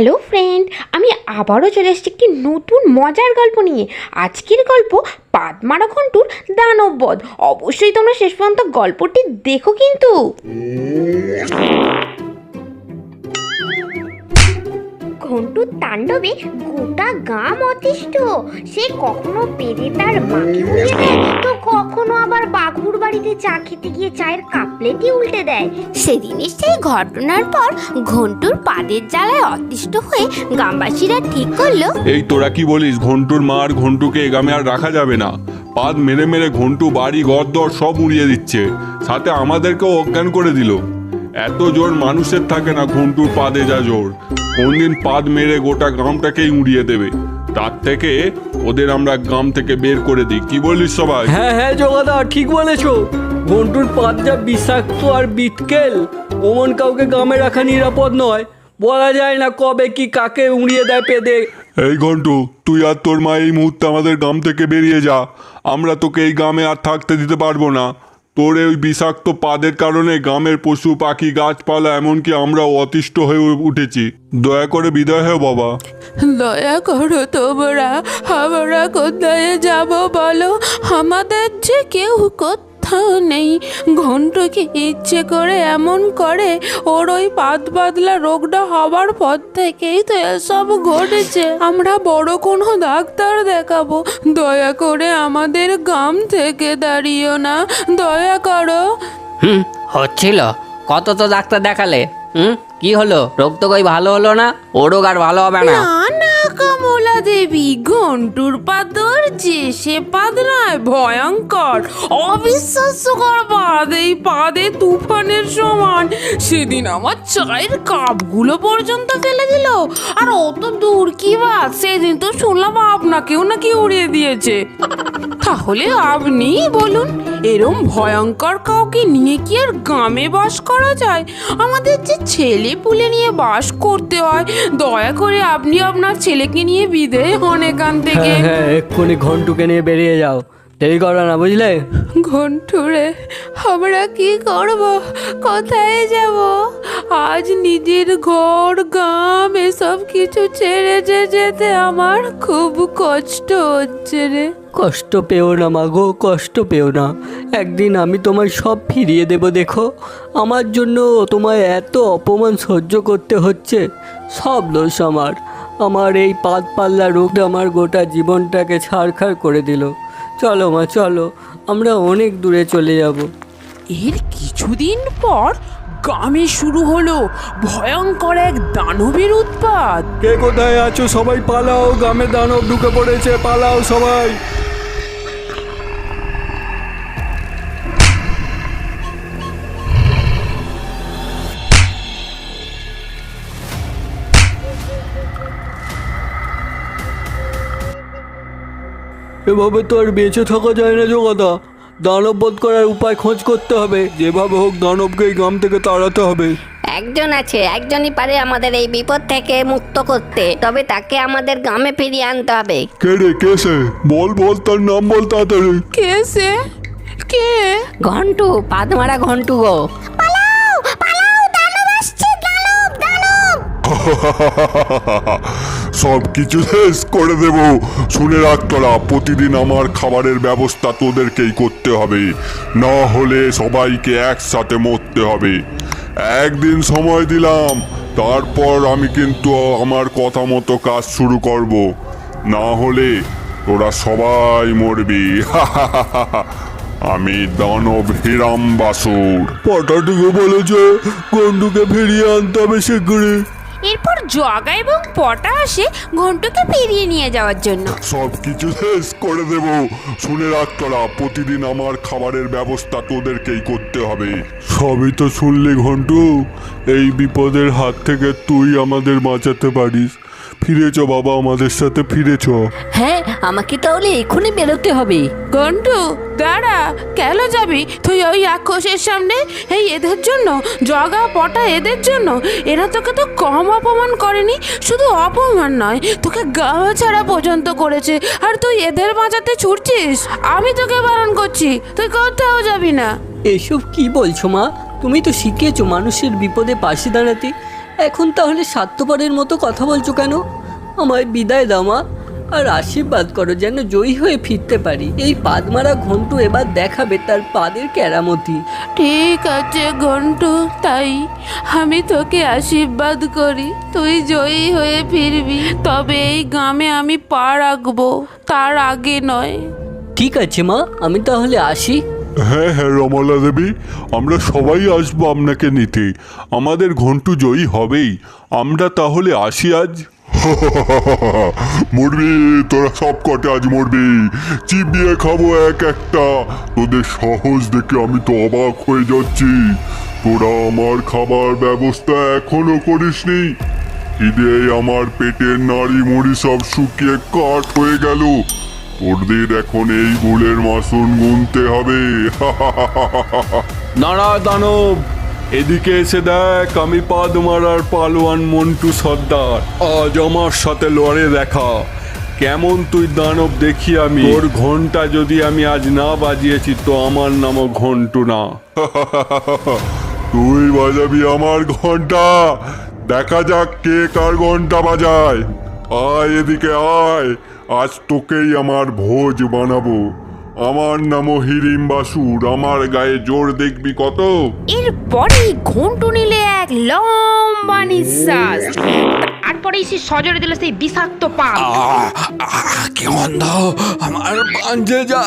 Hello friend আমি আবারও চলে এসেছি একটি নতুন মজার গল্প নিয়ে। আজকের গল্প পাদমারা ঘন্টুর দানববধ অবশ্যই তোমরা শেষ পর্যন্ত গল্পটি দেখো কিন্তু। ঘন্টুর তাণ্ডবে গোটা গাম অতিষ্ঠ। সে কখনো পেরে তার মাকে উল্টে দেয় তো কখনো আবার বাঘুর বাড়িতে চা খেতে গিয়ে চায়ের কাপলেটই উল্টে দেয়। সেদিনের সেই ঘটনার পর ঘন্টুর পাদের জ্বালায় অতিষ্ঠ হয়ে গ্রামবাসীরা ঠিক করল। এই তোরা কি বলিস ঘন্টুর মা আর ঘন্টুকে এ গ্রামে আর রাখা যাবে না। পাদ মেরে মেরে ঘন্টু বাড়ি ঘর দর সব উড়িয়ে দিচ্ছে। সাথে আমাদেরকেও অজ্ঞান করে দিল। এত জোর মানুষের থাকে না ঘন্টুর পাদে যা জোর। কোনদিন পাদ মেরে গোটা গ্রামটাকেই উড়িয়ে দেবে। তার থেকে ওদের আমরা গ্রাম থেকে বের করে দিই। কি বলিস সবাই? হ্যাঁ হ্যাঁ জগাদা ঠিক বলেছ। ঘন্টুর পাত যা বিষাক্ত আর বিটকেল ওমন কাউকে গ্রামে রাখা নিরাপদ নয়। বলা যায় না কবে কি কাকে উড়িয়ে দেয় পেদে। এই ঘন্টু তুই আর তোর মা এই মুহূর্তে আমাদের গ্রাম থেকে বেরিয়ে যা। আমরা তোকে এই গ্রামে আর থাকতে দিতে পারব না। তোর ওই বিষাক্ত পাদের কারণে গ্রামের পশু, পাখি, গাছপালা, এমনকি আমরা অতিষ্ঠ হয়ে উঠেছি। দয়া করে বিদায় হও বাবা। দয়া করো তোমরা, আমরা কোথায় যাব বলো? আমাদের যে কেউ কোথাও নেই ঘন্টুকে ইচ্ছে করে এমন করে? ওর ওই পাত বাদলা রোগটা হবার পর থেকেই তো এসব ঘটেছে। আমরা বড় কোনো ডাক্তার দেখাবো। দয়া করে আমাদের গ্রাম থেকে দাঁড়িও না। দয়া করো। হুম হচ্ছিল। কত তো ডাক্তার দেখালে। হুম কি হলো? রোগ তো কই ভালো হলো না? ও রোগ আর ভালো হবে না না দেবী ঘন্টুর পাদর যে সে পাদ নয়, ভয়ঙ্কর। অবিশ্বাস্যকর পাদ এই পাদে তুফানের সমান। সেদিন আমার চায়ের কাপগুলো পর্যন্ত ফেলে দিল। আর অত দূর কি বাদ সেদিন তো শুনলাম আপনাকেও নাকি উড়িয়ে দিয়েছে। তাহলে আপনি বলুন। এরম ভয়ঙ্কর কাউকে নিয়ে কি আর গ্রামে বাস করা যায়? আমাদের যে ছেলে পুলে নিয়ে বাস করতে হয়, দয়া করে আপনি আপনার ছেলেকে নিয়ে বিদেয় হন এখান থেকে। হ্যাঁ হ্যাঁ এক্ষুনি ঘন্টুকে নিয়ে বেরিয়ে যাও। দেরি করো না বুঝলে? ঘন্টুরে আমরা কি করব? কোথায় যাব? আজ নিজের ঘর গ্রাম এসব কিছু ছেড়ে যে যেতে আমার খুব কষ্ট হচ্ছে রে। কষ্ট পেও না মাগো কষ্ট পেও না। একদিন আমি তোমায় সব ফিরিয়ে দেব দেখো। আমার জন্য তোমায় এত অপমান সহ্য করতে হচ্ছে। সব দোষ আমার। আমার এই পাত পাল্লা রোগটা আমার গোটা জীবনটাকে ছাড়খাড় করে দিল। চলো মা চলো। আমরা অনেক দূরে চলে যাব। এর কিছুদিন পর গ্রামে শুরু হলো ভয়ঙ্কর এক দানবের উৎপাত। কে কোথায় আছো? সবাই পালাও। গ্রামে দানব ঢুকে পড়েছে। পালাও সবাই। এভাবে তো আর বেঁচে থাকা যায় না জোগাদা। দানব বোধ করার উপায় খোঁজ করতে হবে। যেভাবে হোক দানবকে এই গ্রাম থেকে তাড়াতে হবে। একজন আছে একজনই পারে আমাদের এই বিপদ থেকে মুক্ত করতে। তবে তাকে আমাদের গ্রামে ফিরিয়ে আনতে হবে। কে রে কে সে? বল বল তার নাম বল তাড়াতাড়ি। কে সে? কে? ঘন্টু পাদমারা ঘন্টু গো। সব কিছু শেষ করে দেব। শুনে রাখ তোরা, প্রতিদিন আমার খাবারের ব্যবস্থা তোদেরকেই করতে হবে। না হলে সবাইকে একসাথে মরতে হবে। একদিন সময় দিলাম, তারপর আমি কিন্তু আমার কথা মতো কাজ শুরু করব। না হলে তোরা সবাই মরবি। আমি দানব হিরাম বাসুর। পটাটুকু বলেছে, গন্ডুকে ফিরিয়ে আনতে হবে শীঘ্রই জগা এবং পটা আসে ঘন্টকে পেরিয়ে নিয়ে যাওয়ার জন্য। সব কিছু শেষ করে দেব। শুনে রাখ তোরা, প্রতিদিন আমার খাবারের ব্যবস্থা তোদেরকেই করতে হবে। সবই তো শুনলি ঘন্টু, এই বিপদের হাত থেকে তুই আমাদের বাঁচাতে পারিস। ফিরেছ বাবা আমাদের সাথে ফিরেছ। হ্যাঁ আমাকে তাহলে এখনই বেরোতে হবে। ঘন্টু দাঁড়া কেন যাবি? তুই ওই রাক্ষসের সামনে এই এদের জন্য জগা পটা এদের জন্য? এরা তোকে তো কম অপমান করেনি শুধু অপমান নয় তোকে গাওয়া ছাড়া পর্যন্ত করেছে। আর তুই এদের বাঁচাতে ছুটছিস? আমি তোকে বারণ করছি তুই কোথাও যাবি না। এসব কি বলছো মা? তুমি তো শিখিয়েছো মানুষের বিপদে পাশে দাঁড়াতে। এখন তাহলে স্বার্থপরের মতো কথা বলছো কেন? আমায় বিদায় দাও মা। আর আশীর্বাদ করো যেন জয়ী হয়ে ফিরতে পারি। এই পাদমারা ঘন্টু এবার দেখাবে তার পাদের কেরামতি। ঠিক আছে ঘন্টু তাই আমি তোকে আশীর্বাদ করি। তুই জয়ী হয়ে ফিরবি তবে এই গ্রামে আমি পা রাখব তার আগে নয়। ঠিক আছে মা। আমি তাহলে আসি। হ্যাঁ হ্যাঁ রমলা দেবী আমরা সবাই আসব আপনাকে নিতে। আমাদের ঘন্টু জয়ী হবেই। আমরা তাহলে আসি আজ। মরবি, তোরা সব কটে আজ মরবি। চিবিয়ে খাব এক একটা। তোদের সহজ দেখে আমি তো অবাক হয়ে যাচ্ছি। তোরা আমার খাবার ব্যবস্থা এখনও করিসনি। খিদে আমার পেটের নাড়ি মুড়ি সব শুকিয়ে কাঠ হয়ে গেল। তোদের এখন এই গোলের মাসুন গুনতে হবে। নাড়া দানব এদিকে এসে দেখ, আমি পাদমারার পালোয়ান মন্টু সর্দার। আজ আমার সাথে লড়ে দেখা। কেমন তুই দানব দেখি আমি? ওর ঘণ্টা যদি আমি আজ না বাজিয়েছি, তো আমার নামও ঘন্টু না। তুই বাজাবি আমার ঘণ্টা দেখা যাক কে কার ঘণ্টা বাজায়। আয় এদিকে আয়, আজ তোকেই আমার ভোজ বানাবো। আমার নামও হিরিম বাসুর আমার গায়ে জোর দেখবি কত? এরপরে ঘন্টু নিলে এক লম্বা নিঃশ্বাস। তারপরেই সে সজরে দিল সেই বিষাক্ত পা কি গন্ধ? আমার পাঞ্জে যা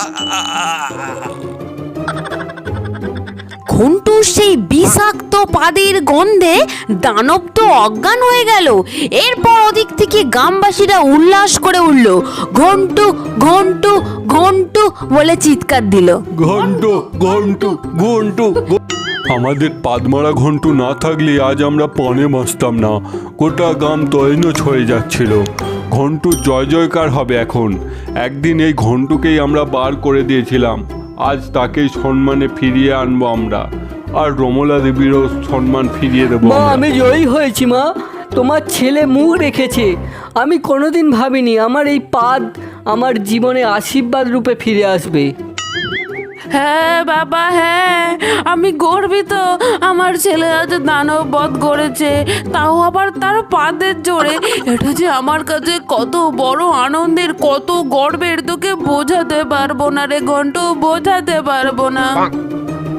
ঘন্টুর সেই বিষাক্ত পাদের গন্ধে দানব তো অজ্ঞান হয়ে গেল। এরপর ওদিক থেকে গ্রামবাসীরা উল্লাস করে উঠল। ঘন্টু ঘন্টু ঘন্টু বলে চিৎকার দিল। ঘন্টু ঘন্টু ঘন্টু আমাদের পাদমারা ঘন্টু না থাকলে আজ আমরা পানে বাঁচতাম না। গোটা গ্রাম তৈনচ হয়ে যাচ্ছিল। ঘন্টুর জয় জয়কার হবে এখন। একদিন এই ঘন্টুকেই আমরা বার করে দিয়েছিলাম। আজ তাকেই সম্মানে ফিরিয়ে আনব আমরা। আর রমলা দেবীরও সম্মান ফিরিয়ে দেবো মা আমি জয়ী হয়েছি মা। তোমার ছেলে মুখ রেখেছে। আমি কোনোদিন ভাবিনি আমার এই পাদ আমার জীবনে আশীর্বাদ রূপে ফিরে আসবে। হ্যাঁ বাবা হ্যাঁ। আমি গর্বিত। আমার ছেলে আজ দানব বধ করেছে। তাও আবার তার পাদের জোরে। এটা যে আমার কাছে কত বড় আনন্দের, কত গর্বের, তোকে বোঝাতে পারব না রে ঘন্ট, বোঝাতে পারব না।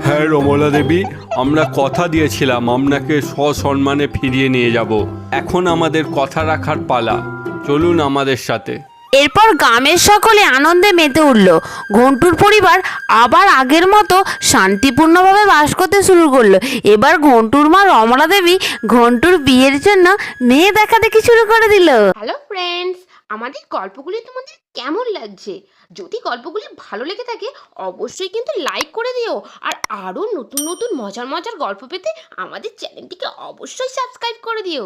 হ্যাঁ রমলা দেবী, আমরা কথা দিয়েছিলাম, আপনাকে সসম্মানে ফিরিয়ে নিয়ে যাব। এখন আমাদের কথা রাখার পালা। চলুন আমাদের সাথে। এরপর গ্রামের সকলে আনন্দে মেতে উঠল। ঘন্টুর পরিবার আবার আগের মতো শান্তিপূর্ণভাবে বাস করতে শুরু করল। এবার ঘন্টুর মা রমলা দেবী ঘন্টুর বিয়ের জন্য মেয়ে দেখা দেখি শুরু করে দিল। হ্যালো ফ্রেন্ডস আমাদের গল্পগুলি তোমাদের কেমন লাগছে? যদি গল্পগুলি ভালো লেগে থাকে, অবশ্যই কিন্তু লাইক করে দিও। আর আরও নতুন নতুন মজার মজার গল্প পেতে আমাদের চ্যানেলটিকে অবশ্যই সাবস্ক্রাইব করে দিও।